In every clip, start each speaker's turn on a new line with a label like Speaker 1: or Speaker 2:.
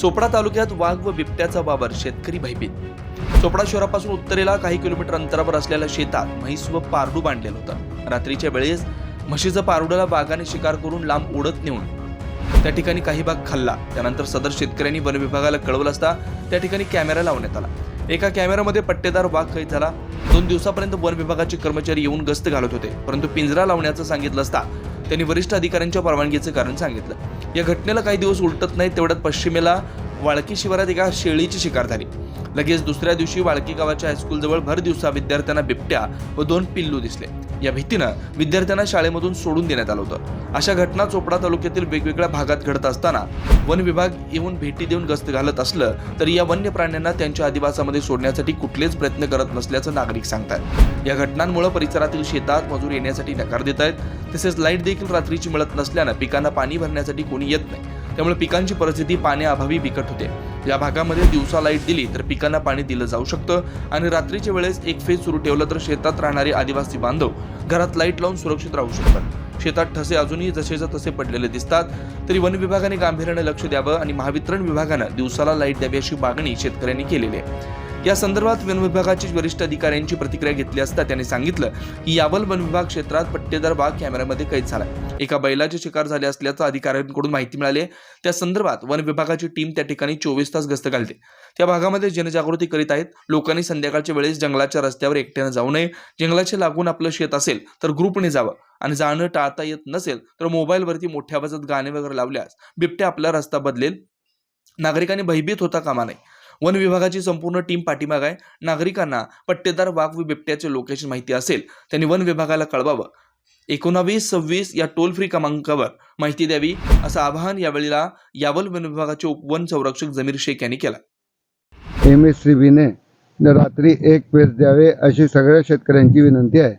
Speaker 1: चोपडा तालुक्यात वाघ व बिबट्याचा वावर शेतकरी भयभीत. चोपडा शहरापासून उत्तरेला काही किलोमीटर अंतरावर असलेल्या शेतात म्हैस व पारडू बांधलेलं होतं. रात्रीच्या वेळेस म्हशीचं पारडूला वाघाने शिकार करून लांब ओढत नेऊन त्या ठिकाणी काही भाग खाल्ला. त्यानंतर सदर शेतकऱ्यांनी वन विभागाला कळवलं असता त्या ठिकाणी कॅमेरा लावण्यात आला. एका कॅमेऱ्यामध्ये पट्टेदार वाघ कैद झाला. दोन दिवसापर्यंत वन विभागाचे कर्मचारी येऊन गस्त घालत होते परंतु पिंजरा लावण्याचं सांगितलं असता त्यांनी वरिष्ठ अधिकाऱ्यांच्या परवानगीचं कारण सांगितलं. या घटनेला काही दिवस उलटत नाही तेवढ्यात पश्चिमेला वाळकी शिवारात एका शेळीची शिकार झाली. लगेच दुसऱ्या दिवशी वाळकी गावाच्या हायस्कूलजवळ भर दिवसा विद्यार्थ्यांना बिबट्या व दोन पिल्लू दिसले. या भीतीनं विद्यार्थ्यांना शाळेमधून सोडून देण्यात आलं होतं. अशा घटना चोपडा तालुक्यातील वेगवेगळ्या भागात घडत असताना वन विभाग येऊन भेटी देऊन गस्त घालत असलं तरी या वन्य प्राण्यांना त्यांच्या अधिवासामध्ये सोडण्यासाठी कुठलेच प्रयत्न करत नसल्याचं नागरिक सांगतात या घटनांमुळे परिसरातील शेतात मजूर येण्यासाठी नकार देत आहेत तसेच लाइट देखील रात्रीची मिळत नसल्यानं पिकांना पाणी भरण्यासाठी कोणी येत नाही. त्यामुळे पिकांची परिस्थिती पाण्याअभावी बिकट होते. या भागामध्ये दिवसा लाइट दिली तर पिकांना पाणी दिलं जाऊ शकतं आणि रात्रीच्या वेळेस एक फेज सुरू ठेवलं तर शेतात राहणारे आदिवासी बांधव घरात लाइट लावून सुरक्षित राहू शकतात. शेतात ठसे अजूनही जसेच्या तसे पडलेले दिसतात. तरी वन विभागाने गांभीर्याने लक्ष द्यावं आणि महावितरण विभागानं दिवसाला लाइट द्यावी अशी मागणी शेतकऱ्यांनी केलेली आहे. या संदर्भात वन विभागाची वरिष्ठ अधिकाऱ्यांची प्रतिक्रिया घेतली असता त्यांनी सांगितलं की यावल वन विभाग क्षेत्रात पट्टेदार वाघ कॅमेऱ्यामध्ये कैद झाला एका बैलाची शिकार झाली असल्याचं अधिकाऱ्यांकडून माहिती मिळाली. त्या संदर्भात वन विभागाची टीम त्या ठिकाणी चोवीस तास गस्त घालते. त्या भागामध्ये जनजागृती करीत आहेत. लोकांनी संध्याकाळच्या वेळेस जंगलाच्या रस्त्यावर एकट्यानं जाऊ नये. जंगलाच्या लागून आपलं शेत असेल तर ग्रुपने जावं आणि जाणं टाळता येत नसेल तर मोबाईलवरती मोठ्या आवाजात गाणे वगैरे लावल्यास बिबट्या आपला रस्ता बदलेल. नागरिकांनी भयभीत होता कामा नये. वन विभागाची संपूर्ण टीम पाठीमाग आहे. नागरिकांना पट्टेदार वाघ व बिबट्याचे लोकेशन माहिती असेल त्यांनी वन विभागाला कळवावं. एकोणावीस सव्वीस या टोल फ्री क्रमांकावर माहिती द्यावी असं आवाहन यावेळेला यावल वन विभागाचे उपवन संरक्षक जमीर शेख यांनी केलं.
Speaker 2: एम एस सी बीने रात्री एक पेज द्यावे अशी सगळ्या शेतकऱ्यांची विनंती आहे.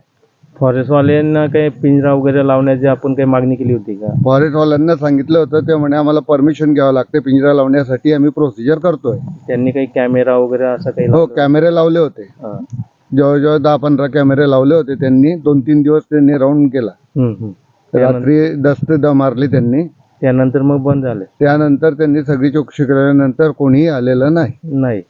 Speaker 3: फॉरेस्टवाल्यांना काही पिंजरा वगैरे लावण्याची आपण काही मागणी केली होती का?
Speaker 2: फॉरेस्टवाल्यांना सांगितलं होतं ते म्हणे आम्हाला परमिशन घ्यावं लागते पिंजरा लावण्यासाठी आम्ही प्रोसिजर करतोय.
Speaker 3: त्यांनी काही कॅमेरा वगैरे असं काही
Speaker 2: हो
Speaker 3: लावलं?
Speaker 2: कॅमेरे लावले होते.
Speaker 3: हा.
Speaker 2: जवळजवळ दहा पंधरा कॅमेरे लावले होते त्यांनी दोन तीन दिवस त्यांनी राऊंड केला.
Speaker 3: हम्म, हम्म. त्यानंतर
Speaker 2: रात्री दस्त द मारली त्यांनी.
Speaker 3: त्यानंतर मग बंद झाले.
Speaker 2: त्यानंतर त्यांनी सगळी चौकशी केल्यानंतर कोणीही आलेलं नाही.
Speaker 3: नाही.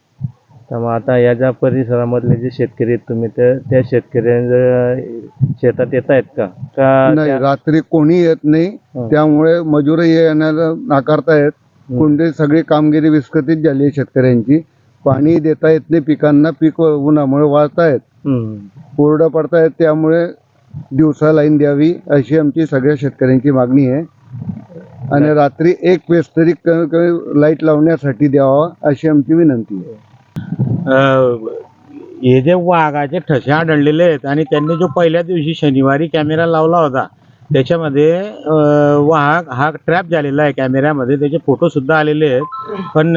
Speaker 3: तर मग आता या ज्या परिसरामधले जे शेतकरी आहेत तुम्ही तर त्या शेतकऱ्यांच्या शेतात येत आहेत का? का
Speaker 2: नाही
Speaker 3: त्या-
Speaker 2: रात्री कोणी येत नाही. त्यामुळे मजुरही येण्याला नाकारतायत कोणती सगळी कामगिरी विस्कळीत झाली आहे शेतकऱ्यांची. पाणी देता येत नाही पिकांना पीक उन्हामुळे वाळतायत
Speaker 3: हम्म.
Speaker 2: कोरडं पडतायत त्यामुळे दिवसा लाईन द्यावी अशी आमची सगळ्या शेतकऱ्यांची मागणी आहे. आणि रात्री एक पेस तरी लाइट लावण्यासाठी द्यावा अशी आमची विनंती आहे.
Speaker 4: हे जे वाघाचे ठसे आढळलेले आहेत आणि त्यांनी जो पहिल्या दिवशी शनिवारी कॅमेरा लावला होता त्याच्यामध्ये वाघ हा ट्रॅप झालेला आहे कॅमेऱ्यामध्ये त्याचे फोटो सुद्धा आलेले आहेत. पण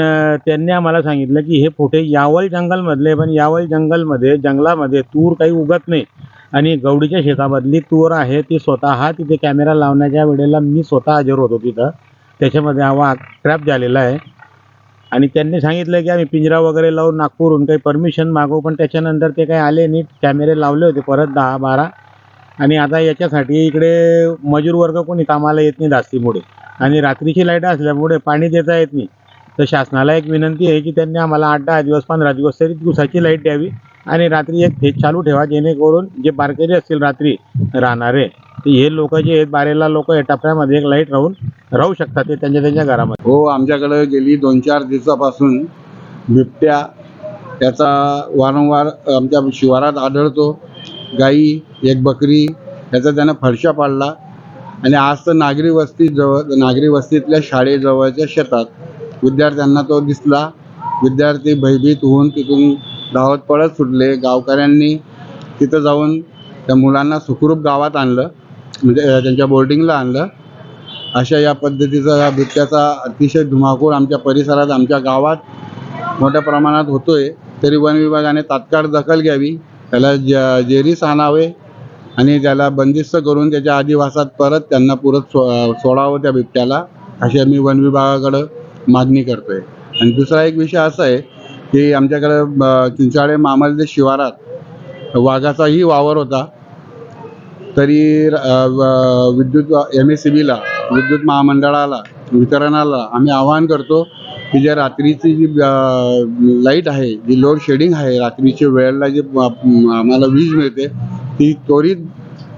Speaker 4: त्यांनी आम्हाला सांगितलं की हे फोटो यावल जंगलमधले पण यावल जंगलमध्ये जंगलामध्ये तूर काही उगत नाही. आणि गवडीच्या शेतामधली तूर आहे ती स्वतः तिथे कॅमेरा लावण्याच्या वेळेला मी स्वतः हजर होतो तिथं. त्याच्यामध्ये हा वाघ ट्रॅप झालेला आहे. आणि त्यांनी सांगितलं की आम्ही पिंजरा वगैरे लावून नागपूरहून काही परमिशन मागवू पण त्याच्यानंतर ते काही आले नीट. कॅमेरे लावले होते परत दहा बारा. आणि आता याच्यासाठी इकडे मजूर वर्ग कोणी कामाला येत नाही जास्तीमुळे आणि रात्रीची लाइट असल्यामुळे पाणी देता येत नाही. तर शासनाला एक विनंती आहे की त्यांनी आम्हाला आठ दहा दिवस पंधरा दिवस तरी दिवसाची लाइट द्यावी. आणि रात्री एक फेज चालू ठेवा जेणेकरून जे बारकरी असतील रात्री राहणारे हे लोक जे आहेत बारेला लोक या टप्प्यामध्ये एक लाइट राहून राहू शकतात ते त्यांच्या त्यांच्या घरामध्ये.
Speaker 5: हो आमच्याकडे गेली दोन चार दिवसापासून बिबट्या त्याचा वारंवार आमच्या शिवारात आढळतो. गाई एक बकरी याचा त्यानं फरशा पाडला. आणि आज तर नागरी वस्ती जवळ नागरी वस्तीतल्या शाळेजवळच्या शेतात विद्यार्थ्यांना तो दिसला. विद्यार्थी भयभीत होऊन तिथून धावत पळत सुटले. गावकऱ्यांनी तिथं जाऊन त्या मुलांना सुखरूप गावात आणलं. म्हणजे त्यांच्या बोर्डिंगला आणलं. अशा या पद्धतीचा या बिबट्याचा अतिशय धुमाकूळ आमच्या परिसरात आमच्या गावात मोठ्या प्रमाणात होतोय. तरी वन विभागाने तात्काळ दखल घ्यावी त्याला ज जेरीस आणावे आणि त्याला बंदिस्त करून त्याच्या आदिवासात परत त्यांना पुरत सो सोडावं त्या बिबट्याला अशी आम्ही वन विभागाकडं मागणी करतोय. आणि दुसरा एक विषय असा आहे की आमच्याकडं ब- चिंचाळे मामलदे शिवारात वाघाचाही वावर होता. तरी विद्युत एम एस सी बीला विद्युत महामंडळाला वितरणाला आम्ही आवाहन करतो की ज्या रात्रीची जी लाइट आहे जी लोड शेडिंग आहे रात्रीच्या वेळेला जी आम्हाला वीज मिळते ती त्वरित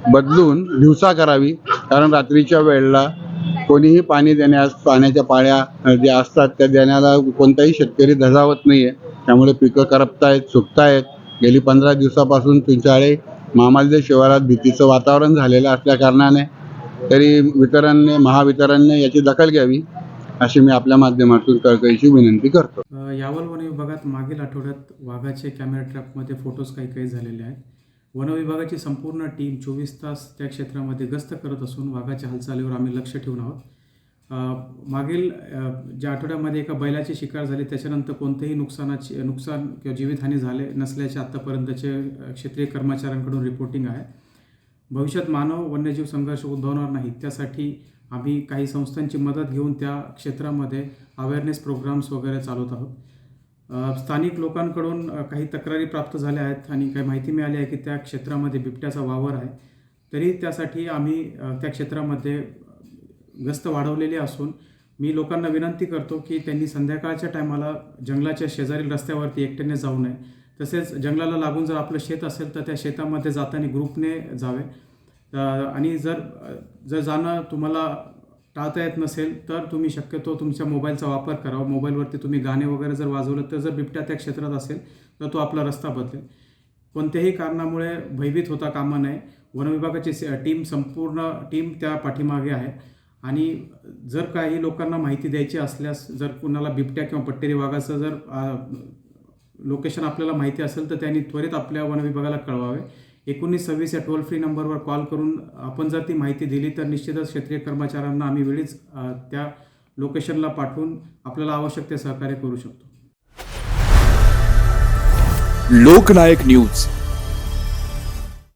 Speaker 5: बदलून दिवसा करावी. कारण रात्रीच्या वेळेला कोणीही पाणी देण्यास पाण्याच्या पाळ्या ज्या असतात त्या देण्याला कोणताही शेतकरी धजावत नाही आहे त्यामुळे पिकं करपतायत सुकतायत. गेली पंधरा दिवसापासून तुमच्याकडे महामालदेव शिवारात भीतीचं वातावरण झालेलं असल्या कारणाने तरी वितरणने महावितरणने याची दखल घ्यावी अशी मी आपल्या माध्यमातून कळकळीची विनंती करतो.
Speaker 6: यावर यावल वन विभागात मागील आठवड्यात वाघाचे कॅमेरा ट्रॅपमध्ये फोटोज काही काही झालेले आहेत. वन विभागाची संपूर्ण टीम चोवीस तास त्या क्षेत्रामध्ये गस्त करत असून वाघाच्या हालचालीवर आम्ही लक्ष ठेवून आहोत. मागील ज्या आठवड्यामध्ये एका बैलाची शिकार झाली त्याच्यानंतर कोणतेही नुकसानाची नुकसान किंवा जीवितहानी झाले नसल्याचे आत्तापर्यंतचे क्षेत्रीय कर्मचाऱ्यांकडून रिपोर्टिंग आहे. भविष्यात मानव वन्यजीव संघर्ष उद्भवणार नाही. त्यासाठी आम्ही काही संस्थांची मदत घेऊन त्या क्षेत्रामध्ये अवेअरनेस प्रोग्राम्स वगैरे चालवत आहोत. स्थानिक लोकांकडून काही तक्रारी प्राप्त झाल्या आहेत आणि काही माहिती मिळाली आहे की त्या क्षेत्रामध्ये बिबट्याचा वावर आहे. तरी त्यासाठी आम्ही त्या क्षेत्रामध्ये गस्त वाढवलेली असून मी लोकांना विनंती करतो की त्यांनी संध्याकाळच्या टायमाला जंगलाच्या शेजारील रस्त्यावरती एकट्याने जाऊ नये. तसेच जंगलाला लागून जर आपलं शेत असेल तर त्या शेतामध्ये जाताना ग्रुपने जावे. आणि जर जर जाणं तुम्हाला टाळता येत नसेल तर तुम्ही शक्यतो तुमच्या मोबाईलचा वापर करावा. मोबाईलवरती तुम्ही गाणे वगैरे जर वाजवलं तर जर बिबट्या त्या क्षेत्रात असेल तर तो आपला रस्ता बदलेल. कोणत्याही कारणामुळे भयभीत होता कामा नये. वनविभागाची टीम संपूर्ण टीम त्या पाठीमागे आहे. आणि जर काही लोकांना माहिती द्यायची असल्यास जर कुणाला बिबट्या किंवा पट्टेरी वाघाचं जर लोकेशन आपल्याला माहिती असेल तर त्यांनी त्वरित आपल्या वनविभागाला कळवावे. एकोणीस सव्वीस या टोल फ्री नंबरवर कॉल करून आपण जर ती माहिती दिली तर निश्चितच क्षेत्रीय कर्मचाऱ्यांना आम्ही वेळीच त्या लोकेशनला पाठवून आपल्याला आवश्यक ते सहकार्य करू शकतो.
Speaker 7: लोकनायक न्यूज.